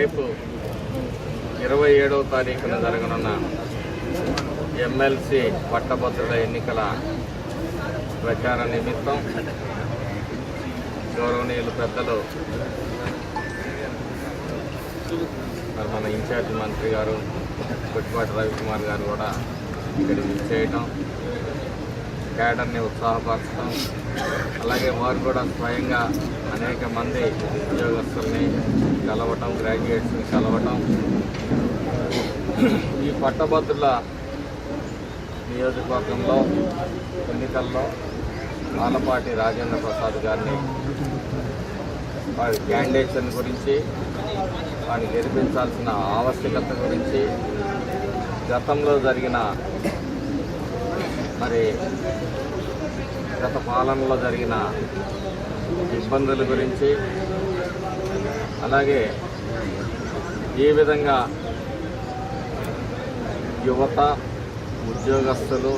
రేపు ఇరవై ఏడవ తారీఖున జరగనున్న ఎమ్మెల్సీ పట్టభద్రుల ఎన్నికల ప్రచార నిమిత్తం గౌరవనీయులు పెద్దలు మన ఇన్ఛార్జ్ మంత్రి గారు కొట్టిపాటి రవికుమార్ గారు కూడా ఇక్కడ చేయటం క్యాడర్ని ఉత్సాహపరచడం అలాగే వారు కూడా స్వయంగా అనేక మంది ఉద్యోగస్తుల్ని కలవటం గ్రాడ్యుయేట్స్ని కలవటం. ఈ పట్టభద్రుల నియోజకవర్గంలో ఎన్నికల్లో ఆలపాటి రాజేంద్ర ప్రసాద్ గారిని వారి క్యాండిడేట్స్ గురించి వారిని గెలిపించాల్సిన ఆవశ్యకత గురించి గతంలో జరిగిన మరి గత పాలనలో జరిగిన ఇబ్బందుల గురించి అలాగే ఏ విధంగా యువత ఉద్యోగస్తులు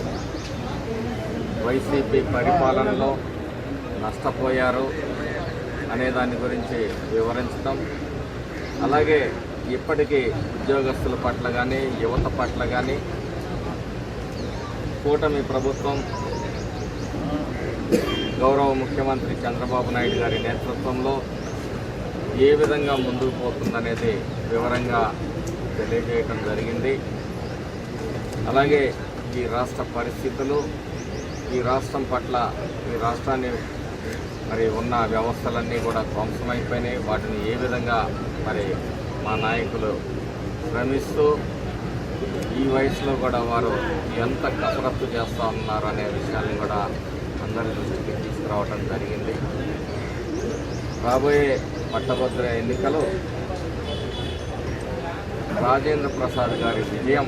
వైసీపీ పరిపాలనలో నష్టపోయారు అనే దాని గురించి వివరించడం. అలాగే ఇప్పటికీ ఉద్యోగస్తుల పట్ల కానీ యువత పట్ల కానీ కూటమి ప్రభుత్వం గౌరవ ముఖ్యమంత్రి చంద్రబాబు నాయుడు గారి నేతృత్వంలో ఏ విధంగా ముందుకు పోతుందనేది వివరంగా తెలియజేయటం జరిగింది. అలాగే ఈ రాష్ట్ర పరిస్థితులు ఈ రాష్ట్రం పట్ల ఈ రాష్ట్రాన్ని మరి ఉన్న వ్యవస్థలన్నీ కూడా ధ్వంసమైపోయినాయి. వాటిని ఏ విధంగా మరి మా నాయకులు శ్రమిస్తూ ఈ వయసులో కూడా వారు ఎంత కసరత్తు చేస్తూ ఉన్నారు అనే విషయాన్ని కూడా అందరి దృష్టికి తీసుకురావడం జరిగింది. రాబోయే పట్టభద్ర ఎన్నికలు రాజేంద్ర ప్రసాద్ గారి విజయం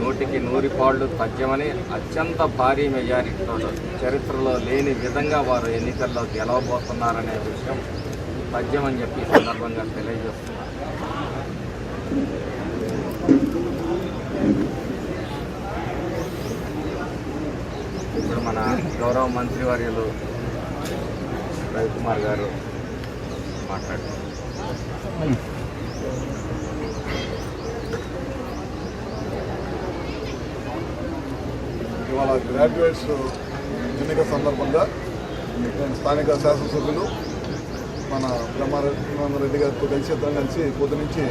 నూటికి నూరి పాళ్ళు తథ్యమని అత్యంత భారీ మెజారిటీతో చరిత్రలో లేని విధంగా వారు ఎన్నికల్లో గెలవబోతున్నారనే విషయం తథ్యమని చెప్పి సందర్భంగా తెలియజేస్తున్నారు ఇప్పుడు మన గౌరవ మంత్రివర్యులు రవికుమార్ గారు మాట్లాడు ఇవాళ గ్రాడ్యుయేట్స్ ఎన్నిక సందర్భంగా నేను స్థానిక శాసనసభ్యులు మన బ్రహ్మారెడ్డి రెడ్డి గారితో కలిసి ఇద్దరం కలిసి పొద్దు నుంచి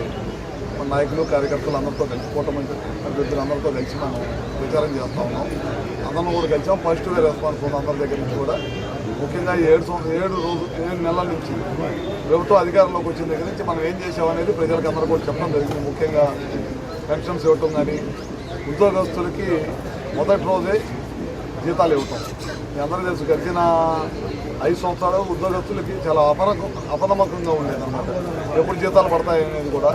మన నాయకులు కార్యకర్తలు అందరితో కలిసి కూటమి అభ్యర్థులు అందరితో కలిసి మనం ప్రచారం చేస్తూ ఉన్నాం. అందరం కూడా కలిసాం. ఫస్ట్ రెస్పాన్స్ ఉంది అందరి దగ్గర నుంచి కూడా. ముఖ్యంగా ఏడు సంవత్సరం ఏడు రోజు ఏడు నెలల నుంచి ప్రభుత్వం అధికారంలోకి వచ్చిన దగ్గర నుంచి మనం ఏం చేసామనేది ప్రజలకు అందరూ కూడా చెప్పడం జరిగింది. ముఖ్యంగా పెన్షన్స్ ఇవ్వటం కానీ ఉద్యోగస్తులకి మొదటి రోజే జీతాలు ఇవ్వటం. మీ అందరూ తెలుసు గడిచిన ఐదు సంవత్సరాలు ఉద్యోగస్తులకి చాలా అపనక అపనమ్మకంగా ఉండేదన్నమాట. ఎప్పుడు జీతాలు పడతాయి అనేది కూడా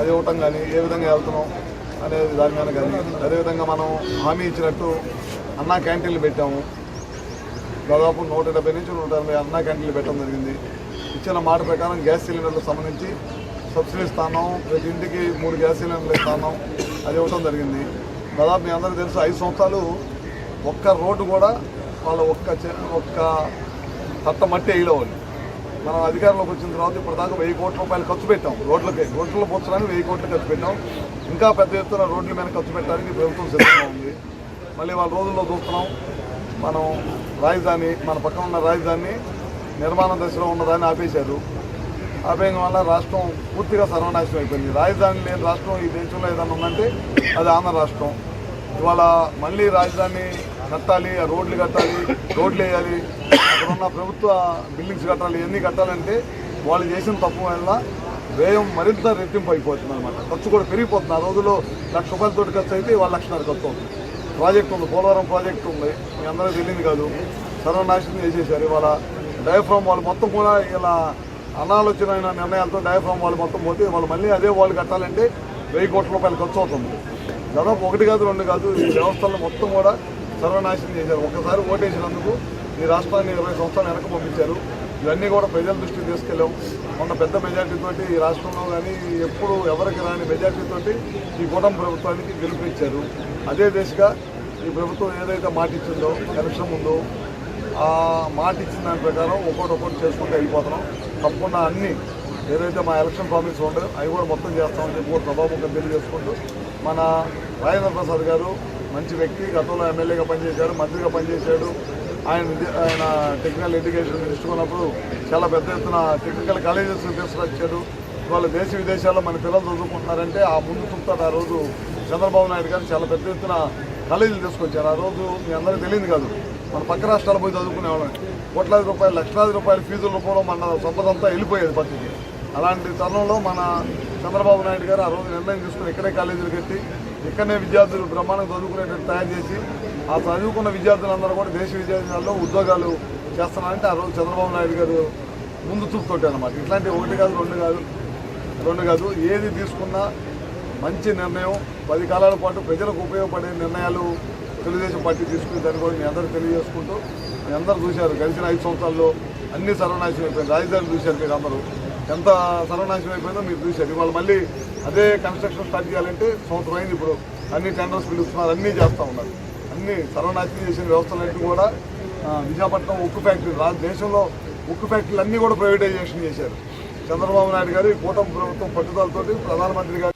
అది ఇవ్వటం కానీ ఏ విధంగా వెళ్తున్నాం అనేది దాని మీద కానీ అదేవిధంగా మనం హామీ ఇచ్చినట్టు అన్నా క్యాంటీన్లు పెట్టాము. దాదాపు నూట డెబ్బై నుంచి నూట ఎనభై అన్నా క్యాంటీన్లు పెట్టడం జరిగింది. ఇచ్చిన మాట ప్రకారం గ్యాస్ సిలిండర్లకు సంబంధించి సబ్సిడీ ఇస్తాను ప్రతి ఇంటికి మూడు గ్యాస్ సిలిండర్లు ఇస్తాను అది ఇవ్వటం జరిగింది. దాదాపు మీ అందరికీ తెలుసు ఐదు సంవత్సరాలు ఒక్క రోడ్డు కూడా వాళ్ళ ఒక్క చె- ఒక్క సత్త మట్టి వేయలేవాళ్ళు మనం అధికారంలోకి వచ్చిన తర్వాత ఇప్పటిదాకా వెయ్యి కోట్ల రూపాయలు ఖర్చు పెట్టాం రోడ్లకి. రోడ్లు పోర్చడానికి వెయ్యి కోట్లు ఖర్చు పెట్టాం. ఇంకా పెద్ద ఎత్తున రోడ్ల మీద ఖర్చు పెట్టడానికి ప్రభుత్వం సిద్ధంగా ఉంది. మళ్ళీ వాళ్ళ రోజుల్లో చూస్తున్నాం మనం రాజధాని మన పక్కన ఉన్న రాజధాని నిర్మాణ దశలో ఉన్నదాన్ని ఆపేశారు. ఆపేయడం వల్ల రాష్ట్రం పూర్తిగా సర్వనాశనం అయిపోయింది. రాజధాని లేని రాష్ట్రం ఈ దేశంలో ఏదైనా ఉందంటే అది ఆంధ్ర రాష్ట్రం. ఇవాళ మళ్ళీ రాజధాని కట్టాలి ఆ రోడ్లు కట్టాలి రోడ్లు వేయాలి అక్కడ ఉన్న ప్రభుత్వ బిల్డింగ్స్ కట్టాలి ఇవన్నీ కట్టాలంటే వాళ్ళు చేసిన తప్పు వల్ల వ్యయం మరింత రెట్టింపు అయిపోతుంది అనమాట ఖర్చు కూడా పెరిగిపోతుంది. ఆ రోజుల్లో లక్ష రూపాయలతో ఖర్చు అయితే వాళ్ళ లక్షన్నర ఖర్చు అవుతుంది. ప్రాజెక్ట్ ఉంది పోలవరం ప్రాజెక్ట్ ఉంది. మీ అందరూ తెలియదు కాదు. సర్వనాశనం చేసేసారు ఇవాళ డయాఫ్రామ్ వాళ్ళు మొత్తం కూడా ఇలా అనాలోచన నిర్ణయాలతో డయాఫ్రామ్ వాళ్ళు మొత్తం పోతే వాళ్ళు మళ్ళీ అదే వాళ్ళు కట్టాలంటే వెయ్యి కోట్ల రూపాయలు ఖర్చు అవుతుంది. దాదాపు ఒకటి కాదు రెండు కాదు ఈ వ్యవస్థలను మొత్తం కూడా సర్వనాశనం చేశారు. ఒకసారి ఓటేసినందుకు ఈ రాష్ట్రాన్ని ఇరవై సంవత్సరాలు వెనక పంపించారు. ఇవన్నీ కూడా ప్రజల దృష్టికి తీసుకెళ్ళాం. మొన్న పెద్ద మెజార్టీతో ఈ రాష్ట్రంలో కానీ ఎప్పుడు ఎవరికి రాని మెజార్టీతో ఈ కూటమి ప్రభుత్వానికి గెలిపించారు అదే దిశగా ఈ ప్రభుత్వం ఏదైతే మాట ఇచ్చిందో ఎలక్షన్ ముందో ఆ మాట ఇచ్చిన దాని ప్రకారం ఒక్కొక్కటి ఒక్కొక్కటి చేసుకుంటూ వెళ్ళిపోతున్నాం. తప్పకుండా అన్నీ ఏదైతే మా ఎలక్షన్ ప్రామిస్ ఉండదు అవి కూడా మొత్తం చేస్తామని చెప్పి కూడా సభాముఖం తెలియజేసుకుంటూ మన రాజేంద్ర ప్రసాద్ గారు మంచి వ్యక్తి గతంలో ఎమ్మెల్యేగా పనిచేశాడు మంత్రిగా పనిచేశాడు. ఆయన ఆయన టెక్నికల్ ఎడ్యుకేషన్ తీసుకున్నప్పుడు చాలా పెద్ద ఎత్తున టెక్నికల్ కాలేజెస్ తీసుకొచ్చాడు వాళ్ళ దేశ విదేశాల్లో మన పిల్లలు చదువుకుంటున్నారంటే ఆ ముందు చూపుతాడు ఆ రోజు చంద్రబాబు నాయుడు గారు చాలా పెద్ద ఎత్తున కాలేజీలు తీసుకొచ్చారు. ఆ రోజు మీ అందరికీ తెలియదు కాదు. మన పక్క రాష్ట్రాలు పోయి చదువుకునేవాళ్ళం. కోట్లాది రూపాయలు లక్షలాది రూపాయల ఫీజుల రూపంలో మన సంపద అంతా వెళ్ళిపోయేది పక్కకి అలాంటి తరుణంలో మన చంద్రబాబు నాయుడు గారు ఆ రోజు నిర్ణయం తీసుకుని ఇక్కడే కాలేజీలు కట్టి ఇక్కడనే విద్యార్థులు బ్రహ్మాండంగా చదువుకునేటట్టు తయారు చేసి ఆ చదువుకున్న విద్యార్థులందరూ కూడా దేశ విద్యార్థులలో ఉద్యోగాలు చేస్తున్నారంటే ఆ రోజు చంద్రబాబు నాయుడు గారు ముందు చూపుతోటి అనమాట ఇట్లాంటి ఒకటి కాదు రెండు కాదు రెండు కాదు. ఏది తీసుకున్నా మంచి నిర్ణయం. పది కాలాల పాటు ప్రజలకు ఉపయోగపడే నిర్ణయాలు తెలుగుదేశం పార్టీ తీసుకుని దాన్ని కూడా మీ అందరూ తెలియజేసుకుంటూ మీ అందరూ చూశారు. గడిచిన ఐదు సంవత్సరాల్లో అన్ని సర్వనాశనం అయిపోయింది రాజధాని చూశారు మీరు అందరూ. ఎంత సర్వనాశనం అయిపోయిందో మీరు చూశారు. ఇవాళ మళ్ళీ అదే కన్స్ట్రక్షన్ స్టార్ట్ చేయాలంటే సంవత్సరం అయింది ఇప్పుడు. అన్ని టెండర్స్ పిలుస్తున్నారు అన్నీ చేస్తూ ఉన్నారు. అన్ని సర్వనాశనం చేసిన వ్యవస్థలన్నీ కూడా విశాఖపట్నం ఉక్కు ఫ్యాక్టరీ రా దేశంలో ఉక్కు ఫ్యాక్టరీలు అన్నీ కూడా ప్రైవేటైజేషన్ చేశారు. చంద్రబాబు నాయుడు గారు కూటమి ప్రభుత్వం పట్టుదలతోటి ప్రధానమంత్రి గారు